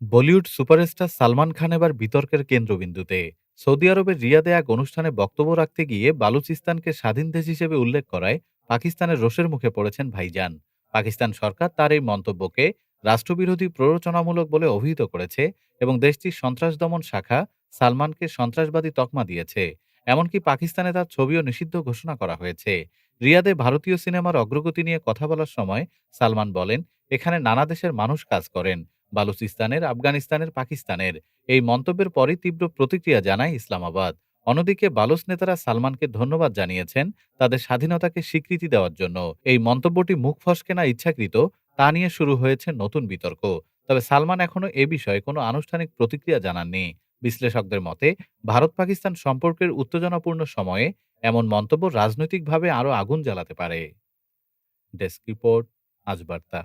Bollywood superstar Salman Khan এবার বিতর্কের কেন্দ্রবিন্দুতে। সৌদি আরবের রিয়াদে এক অনুষ্ঠানে বক্তব্য রাখতে গিয়ে বালুচিস্তানকে স্বাধীন দেশ হিসেবে উল্লেখ করায় পাকিস্তানের রোষের মুখে পড়েছেন ভাইজান। পাকিস্তান সরকার তার এই মন্তব্যকে রাষ্ট্রবিরোধী প্ররোচনামূলক বলে অভিহিত করেছে এবং দেশটির সন্ত্রাস দমন শাখা সালমানকে সন্ত্রাসবাদী তকমা দিয়েছে। এমনকি পাকিস্তানে তার ছবিও নিষিদ্ধ ঘোষণা করা হয়েছে। রিয়াদে ভারতীয় সিনেমার অগ্রগতি নিয়ে কথা বলার সময় সালমান বলেন, এখানে নানা দেশের মানুষ কাজ করেন। বালুচিস্তানের, আফগানিস্তানের, পাকিস্তানের। এই মন্তব্যের পরই তীব্র প্রতিক্রিয়া জানায় ইসলামাবাদ। অন্যদিকে বালুচ নেতারা সালমানকে ধন্যবাদ জানিয়েছেন তাদের স্বাধীনতাকে স্বীকৃতি দেওয়ার জন্য। এই মন্তব্যটি মুখ ফসকে না ইচ্ছাকৃত, তা নিয়ে শুরু হয়েছে নতুন বিতর্ক। তবে সালমান এখনও এ বিষয়ে কোনো আনুষ্ঠানিক প্রতিক্রিয়া জানাননি। বিশ্লেষকদের মতে ভারত পাকিস্তান সম্পর্কের উত্তেজনাপূর্ণ সময়ে এমন মন্তব্য রাজনৈতিকভাবে আরও আগুন জ্বালাতে পারে। ডেস্ক রিপোর্ট, আজ বার্তা।